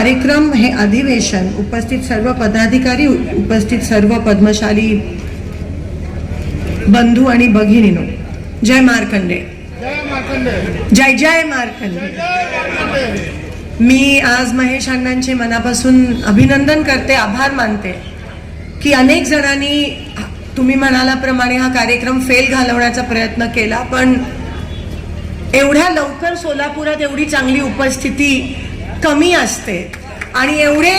कार्यक्रम हे अधिवेशन उपस्थित सर्व पदाधिकारी उपस्थित सर्व पद्मशाली बंधू आणि भगिनीनो. जय मार्कंडे. जय मार्कंडे. जय मार्कंडे. मी आज महेश अण्णांचे मनापासून अभिनंदन करते आभार मानते की अनेक जणांनी तुम्ही म्हणाल्याप्रमाणे हा कार्यक्रम फेल घालवण्याचा प्रयत्न केला पण एवढ्या लवकर सोलापुरात एवढी चांगली उपस्थिती कमी असते. आणि एवढे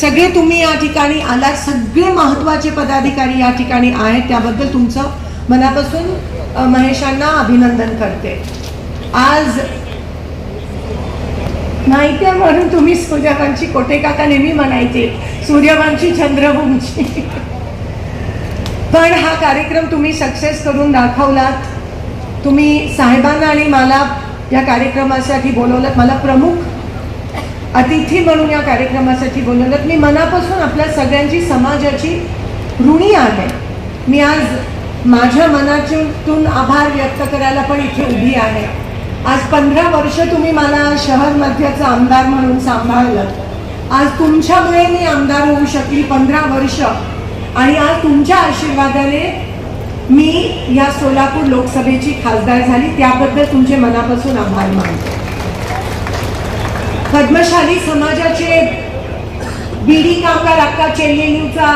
सगळे तुम्ही या ठिकाणी आलात सगळे महत्त्वाचे पदाधिकारी या ठिकाणी आहेत त्याबद्दल तुमचं मनापासून महेशांना अभिनंदन करते. आज माहिती आहे म्हणून तुम्ही सूर्यवंशी कोटे काका नेहमी म्हणायचे सूर्यवंशी चंद्रवंशी. पण हा कार्यक्रम तुम्ही सक्सेस करून दाखवलात. तुम्ही साहेबांना आणि मला या कार्यक्रमासाठी बोलवलं. मला प्रमुख अतिथी म्हणून या कार्यक्रमासाठी बोलवलं. मी मनापासून आपल्या सगळ्यांची समाजाची ऋणी आहे. मी आज माझ्या मनातून आभार व्यक्त करायला पण इथे उभी आहे. आज पंधरा वर्ष तुम्ही मला शहर मध्याचा आमदार म्हणून सांभाळलं. आज तुमच्यामुळे मी आमदार होऊ शकली पंधरा वर्ष. आणि आज तुमच्या आशीर्वादाने मी या सोलापूर लोकसभेची खासदार झाली त्याबद्दल तुमचे मनापासून आभार मानतो. पद्मशाली समाजाचे बीडी कामगार अक्का चेल्लेनीचा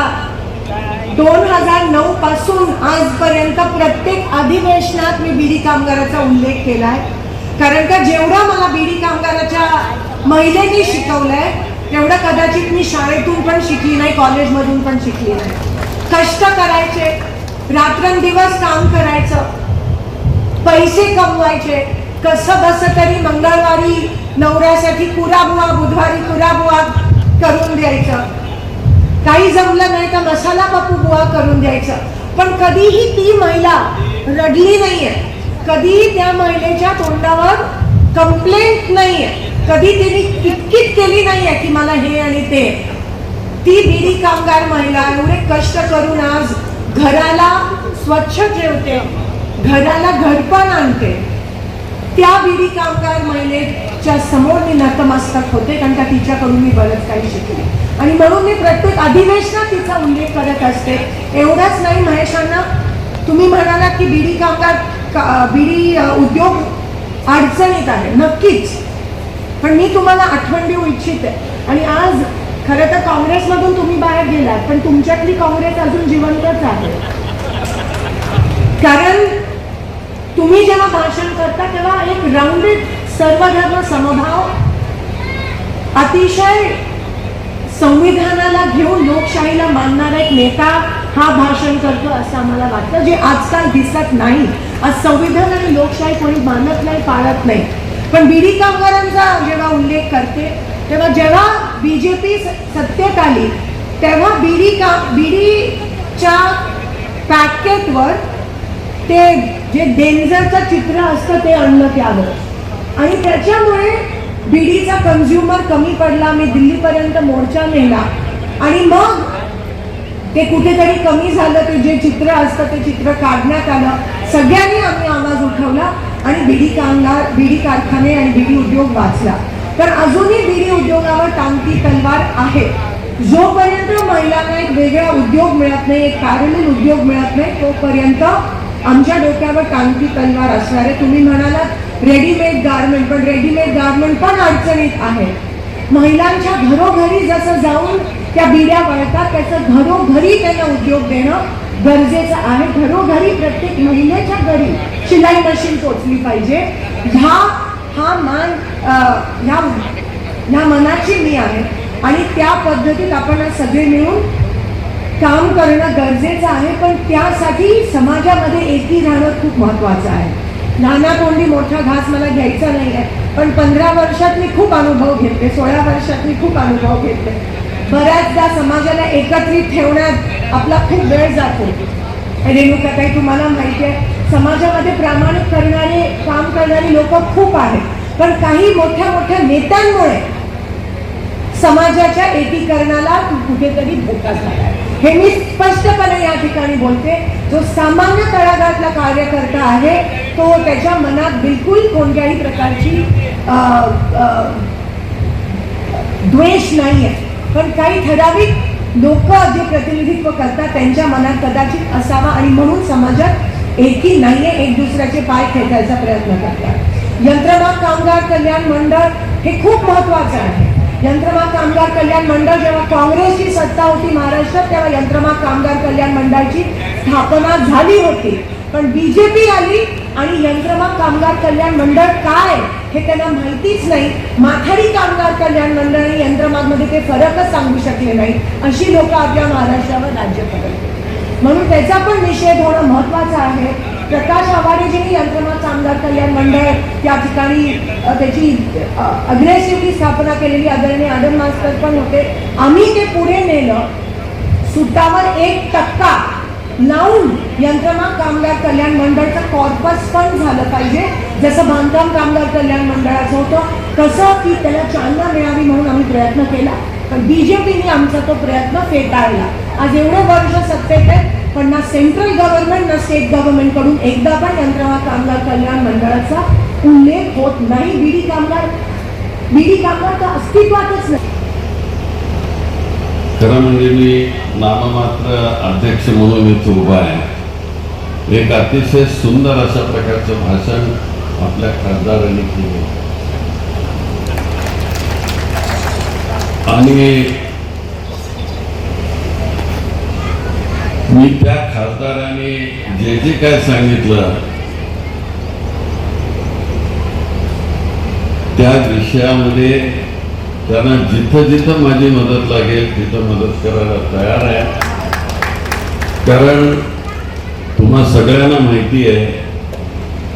दोन हजार नऊ पासून आजपर्यंत प्रत्येक अधिवेशनात मी बीडी कामगाराचा उल्लेख केलाय. कारण का जेवढा मला बीडी कामगाराच्या महिलेनी शिकवलंय तेवढं कदाचित मी शाळेतून पण शिकली नाही कॉलेजमधून पण शिकली नाही. कष्ट करायचे रात्रंदिवस काम करायचं. पैसे कमवायचे. कसं बस तरी मंगळवारी नवऱ्यासाठी कुराबुवा बुधवारी कुराबुवा करून द्यायचं. काही जमलं नाही तर मसाला बापू बुवा करून द्यायचं. पण कधीही ती महिला रडली नाहीये. कधीही त्या महिलेच्या तोंडावर कंप्लेंट नाहीये. कधी तिने किटकिट केली नाहीये की मला हे आणि ते. ती बिडी कामगार महिला एवढे कष्ट करून आज घराला स्वच्छ ठेवते घराला घरपण आणते. त्या बिडी कामगार महिलेच्या समोर मी नतमस्तक होते कारण का तिच्याकडून मी बरंच काही शिकले. आणि म्हणून मी प्रत्येक अधिवेशनात तिचा उल्लेख करत असते. एवढंच नाही महेशांना तुम्ही म्हणाला की बिडी कामगार का- बिडी उद्योग अडचणीत आहे. नक्कीच. पण मी तुम्हाला आठवण देऊ इच्छिते. आणि आज खरं तर काँग्रेसमधून तुम्ही बाहेर गेलात पण तुमच्यातली काँग्रेस अजून जिवंतच आहे. कारण तुम्ही जेव्हा भाषण करता तेव्हा एक राऊंडेड सर्वधर्म समभाव अतिशय संविधानाला घेऊन लोकशाहीला मानणारा एक नेता हा भाषण करतो असं आम्हाला वाटतं जे आजकाल दिसत नाही. आज संविधान आणि लोकशाही कोणी मानत नाही पाळत नाही. पण बीडी कामगारांचा जेव्हा उल्लेख करते तेव्हा जेव्हा बी जे पी सत्तेत आली तेव्हा बीडी का बीडीच्या पॅकेटवर ते जे डेंजरचं चित्र असतं ते आणलं त्यावर. आणि त्याच्यामुळे बिडीचा कन्झ्युमर कमी पडला. मी दिल्लीपर्यंत मोर्चा नेला. आणि मग ते कुठेतरी कमी झालं. ते जे चित्र असतं ते चित्र काढण्यात आलं. सगळ्यांनी आम्ही आवाज उठवला आणि बीडी कामगार बीडी कारखाने आणि बीडी उद्योग वाचला. तर अजूनही बिडी उद्योगावर टांगती तलवार आहे. जोपर्यंत महिलांना एक वेगळा उद्योग मिळत नाही एक पॅरल उद्योग मिळत नाही तोपर्यंत आमच्या डोक्यावर टांगती तलवार असणार आहे. तुम्ही म्हणालात रेडीमेड गारमेंट पण रेडीमेड गारमेंट पण अडचणीत आहे. महिलांच्या घरोघरी जसं जाऊन त्या बिड्या वळतात त्याचं घरोघरी त्यांना उद्योग देणं गरजेचं आहे. घरोघरी प्रत्येक महिलेच्या घरी शिलाई मशीन पोचली पाहिजे. ह्या हा मान ह्या ह्या मनाची मी आहे. आणि त्या पद्धतीत आपण सगळे मिळून काम करणं गरजेचं आहे पण त्यासाठी समाजामध्ये एकी राहणं खूप महत्त्वाचं आहे. नाना कोंडी मोठा घास मला घ्यायचा नाही आहे पण पंधरा वर्षात मी खूप अनुभव घेतले सोळा वर्षात मी खूप अनुभव घेतले. बऱ्याचदा समाजाला एकत्रित ठेवण्यात आपला खूप वेळ जातो. रेणुकाताई तुम्हाला माहिती आहे समाजामध्ये प्रामाणिक करणारे काम करणारी लोक खूप आहेत. पण काही मोठ्या मोठ्या नेत्यांमुळे समाजाच्या एकीकरणाला कुठेतरी धोका झाला हे मी स्पष्टपणे या ठिकाणी बोलते जो सामान्य तळागातला कार्यकर्ता आहे तो त्याच्या मनात बिलकुल कोणत्याही प्रकारची द्वेष नाही आहे पण काही ठराविक लोक जे प्रतिनिधित्व करतात त्यांच्या मनात कदाचित असावा आणि म्हणून समाजात एकी नाहीये एक दुसऱ्याचे पाय खेचायचा प्रयत्न करतात. यंत्रमाग कामगार कल्याण मंडळ हे खूप महत्वाचं आहे. यंत्रमाग कामगार कल्याण मंडळ जेव्हा काँग्रेसची सत्ता होती महाराष्ट्रात तेव्हा यंत्रमाग कामगार कल्याण मंडळाची स्थापना झाली होती. पण बीजेपी आली आणि यंत्रमाग कामगार कल्याण मंडळ काय? हे त्यांना माहितीच नाही. माथाडी कामगार कल्याण मंडळ आणि यंत्रमागमध्ये ते फरकच सांगू शकले नाही अशी लोक आपल्या महाराष्ट्रावर राज्य करत म्हणून त्याचा पण निषेध होणं महत्वाचं आहे. प्रकाश आवाडेजींनी यंत्रमाग कामगार कल्याण मंडळ त्या ठिकाणी त्याची अग्रेसिव्हली स्थापना केलेली आदरणीय आदर मास्तर पण होते. आम्ही ते पुढे नेलं. सुतावर एक टक्का लावून यंत्रमाग कामगार कल्याण मंडळचं कॉर्पस फंड झालं पाहिजे. जसं बांधकाम कामगार कल्याण मंडळाचं होतं तसं की त्याला चालना मिळावी म्हणून आम्ही प्रयत्न केला. पण बी जे पीने आमचा तो प्रयत्न फेटाळला. आज एवढं वर्ष सत्तेत आहे पण ना सेंट्रल गव्हर्नमेंट ना स्टेट गव्हर्नमेंटकडून एकदा पण यंत्रणा कामगार कल्याण मंडळाचा उल्लेख होत नाही. बीडी कामगार बीडी कामगार तर अस्तित्वातच नाही. खरं म्हणजे मी नाममात्र अध्यक्ष म्हणून इथं उभा आहे. एक अतिशय सुंदर अशा प्रकारचं भाषण आपल्या खासदारांनी केले आणि मी त्या खासदाराने जे जे काय सांगितलं त्या विषयामध्ये त्यांना जिथं जिथं माझी मदत लागेल तिथं मदत करायला तयार आहे. कारण तुम्हा सगळ्यांना माहिती आहे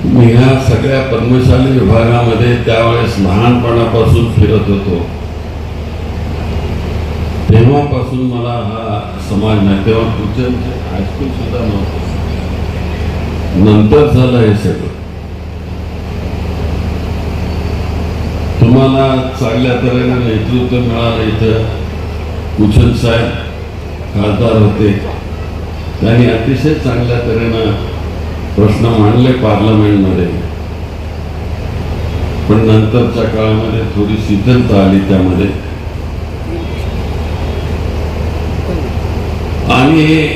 मी ह्या सगळ्या पद्मशाली विभागामध्ये त्यावेळेस लहानपणापासून फिरत होतो. तेव्हापासून मला हा समाज नाही तेव्हा तुमचं हायस्कूल म्हणजे सुद्धा नव्हतं. नंतर झालं हे सगळं. तुम्हाला चांगल्या तऱ्हेने नेतृत्व मिळालं इथं. कुशल साहेब खासदार होते. त्यांनी अतिशय चांगल्या तऱ्हेनं प्रश्न मांडले पार्लमेंटमध्ये. पण नंतरच्या काळामध्ये थोडी शिथिलता आली त्यामध्ये. आणि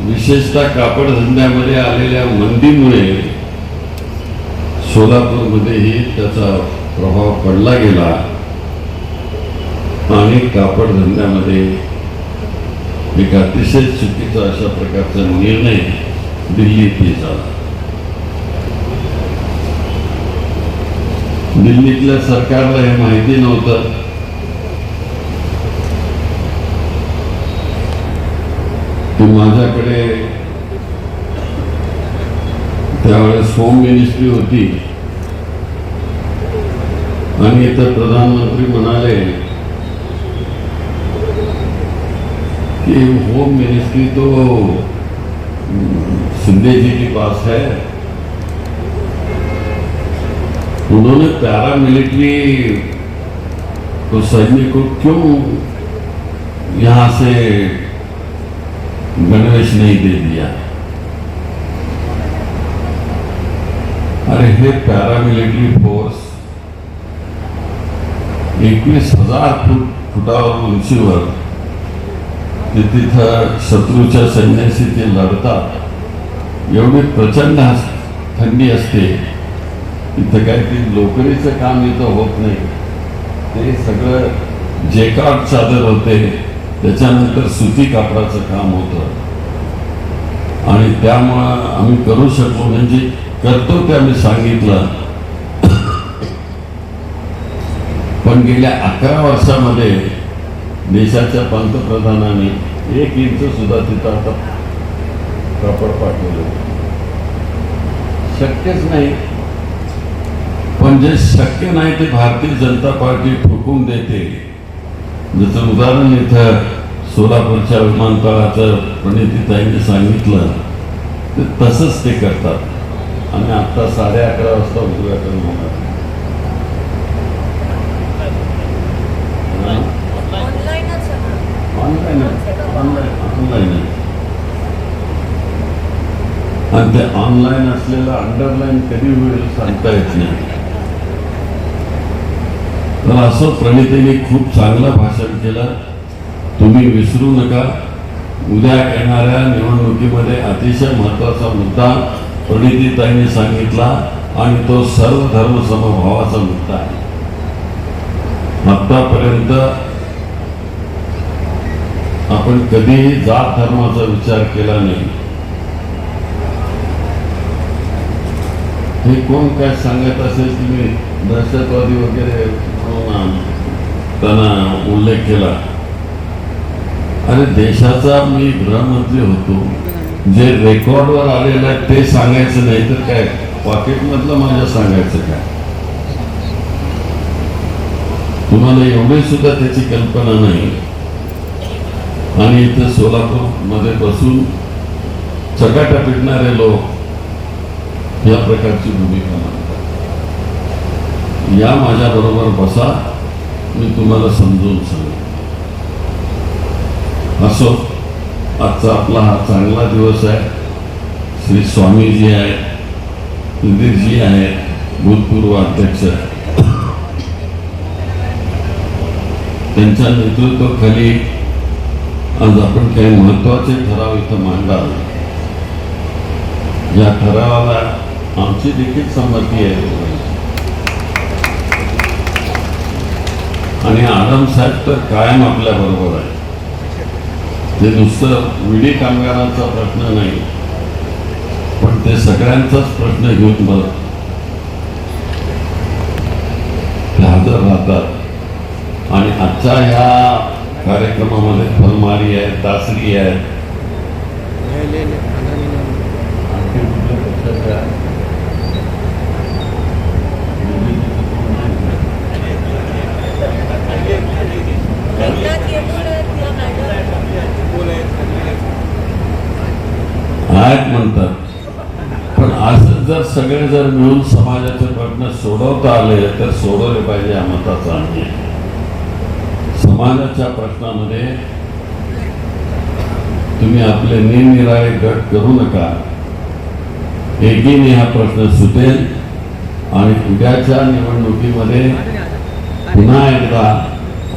विशेषतः कापड धंद्यामध्ये आलेल्या मंदीमुळे सोलापूरमध्येही त्याचा प्रभाव पडला गेला. आणि कापड धंद्यामध्ये एक अतिशय चुकीचा अशा प्रकारचा निर्णय दिल्लीत झाला दिल्लीतल्या सरकारला हे माहिती नव्हतं. की माझ्याकडे त्यावेळेस होम मिनिस्ट्री होती. आणि इथं प्रधानमंत्री म्हणाले कि होम मिनिस्ट्री तो शिंदे जी के पास है। उन्होंने पैरामिलिट्री को सैनिक को क्यों यहाँ से गणवेश नहीं दे दिया? अरे हे पॅरामिलिटरी फोर्स एकवीस हज़ार फूट फुटावर उंचीवर ते तिथं शत्रूच्या सैन्याशी ते लढतात. एवढी प्रचंड थंडी असते. इथं काय ते लोकरीचं काम इथं होत नाही. ते सगळं जेकाट चादर होते. त्याच्यानंतर सुती कापडाचं काम होतं. आणि त्यामुळं आम्ही करू शकलो म्हणजे करतो ते आम्ही सांगितलं. पण गेल्या अकरा वर्षामध्ये देशाच्या पंतप्रधानांनी एक इंच सुद्धा तिथं आता कापड पाठवलं शक्यच नाही. पण जे शक्य नाही ते भारतीय जनता पार्टी ठोकून देते. जसं उदाहरण इथं सोलापूरच्या विमानतळाचं प्रणितीताईंनी सांगितलं ते तसंच ते करतात. आणि आता साडे अकरा वाजता उद्घाटन होणार ऑनलाईन ऑनलाईन ऑनलाईन आणि ते ऑनलाईन असलेलं अंडरलाईन कधी होईल सांगता येत नाही. तर असं प्रणितेने खूप चांगलं भाषण केलं. तुम्ही विसरू नका. उद्या येणाऱ्या निवडणुकीमध्ये अतिशय महत्त्वाचा मुद्दा प्रणितीताईने सांगितला आणि तो सर्व धर्म समभावाचा मुद्दा आहे. आतापर्यंत आपण कधीही जात धर्माचा विचार केला नाही. हे कोण काय सांगत असेल तुम्ही दहशतवादी वगैरे त्यांना उल्लेख केला. अरे देशाचा मी गृहमंत्री होतो. जे रेकॉर्डवर आलेलं आहे ते सांगायचं नाही तर काय? पॉकेटमधलं माझ्या सांगायचं काय? तुम्हाला एवढी सुद्धा त्याची कल्पना नाही. आणि इथं सोलापूरमध्ये बसून चकाटा पिटणारे लोक या प्रकारची भूमिका मांडतात. या माझ्या बरोबर बसा मी तुम्हाला समजून सांगेन. असो आजचा आपला हा चांगला दिवस आहे. श्री स्वामीजी आहेत सुधीरजी आहेत भूतपूर्व अध्यक्ष त्यांच्या नेतृत्वाखाली आज आपण काही महत्त्वाचे ठराव इथं मांडाल. या ठरावाला आमची देखील संमती आहे. आणि आराम साहेब तर कायम आपल्या बरोबर आहे ते नुसतं विडी कामगारांचा प्रश्न नाही पण ते सगळ्यांचाच प्रश्न घेऊन बघ ते हजर राहतात. आणि आजच्या ह्या कार्यक्रमामध्ये फलमारी आहे दासरी कुठल्या आहेत म्हणतात. पण असं जर सगळे जर मिळून समाजाचे प्रश्न सोडवता आले तर सोडवले पाहिजे हा मताचा समाजाच्या प्रश्नामध्ये तुम्ही आपले निरनिराळे गट करू नका. एकीने हा प्रश्न सुटेल आणि उद्याच्या निवडणुकीमध्ये पुन्हा एकदा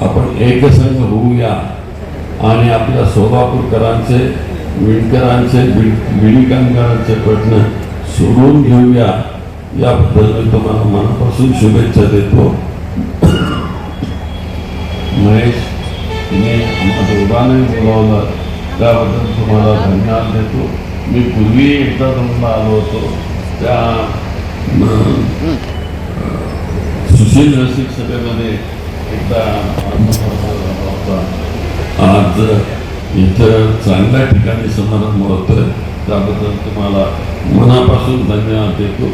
आपण एकसंघ होऊया आणि आपल्या सोलापूरकरांचे विणकरांचे विडी प्रश्न सोडवून घेऊया. याबद्दल मी तुम्हाला मनापासून शुभेच्छा देतो. महेश तुम्ही आम्हाला दोघांनाही बोलावलं. त्याबद्दल तुम्हाला धन्यवाद देतो. मी पूर्वी एकदा तुम्हाला आलो होतो. त्या अं, सुशील रसिक सभेमध्ये एकदा आत्मपरिचय होता. आज इथं चांगल्या ठिकाणी समारंभ होतोय. त्याबद्दल तुम्हाला मनापासून धन्यवाद देतो.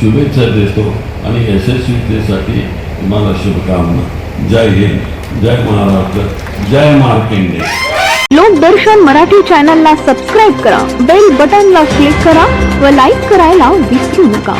शुभेच्छा देतो आणि यशस्वीतेसाठी तुम्हाला शुभकामना. जय हिंद. जय महाराष्ट्र जय मार्केंडे लोकदर्शन मराठी चॅनलला सबस्क्राईब करा बेल बटनला क्लिक करा व लाईक करायला विसरू नका.